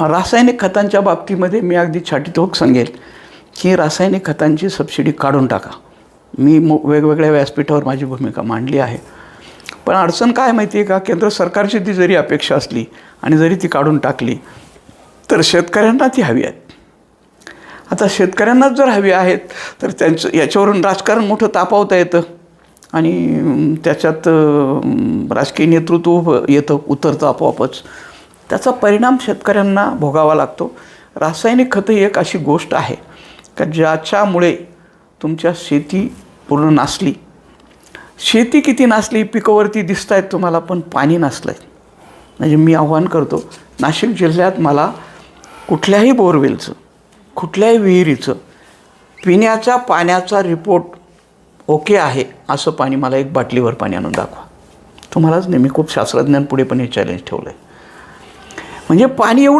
रासायनिक खतांच्या बाबतीमध्ये मी अगदी छाटीतोक सांगेल की रासायनिक खतांची सबसिडी काढून टाका. मी मो वेगवेगळ्या व्यासपीठावर माझी भूमिका मांडली आहे. पण अडचण काय माहिती आहे का? केंद्र सरकारची ती जरी अपेक्षा असली आणि जरी ती काढून टाकली तर शेतकऱ्यांना ती हवी आहेत. आता शेतकऱ्यांनाच जर हवी आहेत तर त्यांचं याच्यावरून राजकारण मोठं तापावता येतं. आणि त्याच्यात राजकीय नेतृत्व येतं उतरतं आपोआपच. त्याचा परिणाम शेतकऱ्यांना भोगावा लागतो. रासायनिक खतं ही एक अशी गोष्ट आहे. का ज्याच्यामुळे तुमच्या शेती पूर्ण नासली. शेती किती नासली पिकावरती दिसत आहेत तुम्हाला पण पाणी नसलं आहे म्हणजे मी आव्हान करतो नाशिक जिल्ह्यात मला कुठल्याही बोरवेलचं कुठल्याही विहिरीचं पिण्याच्या पाण्याचा रिपोर्ट ओके आहे असं पाणी मला एक बाटलीवर पाणी आणून दाखवा. तुम्हालाच नेहमी खूप शास्त्रज्ञांपुढे पण हे चॅलेंज ठेवलं आहे म्हणजे पाणी एवढं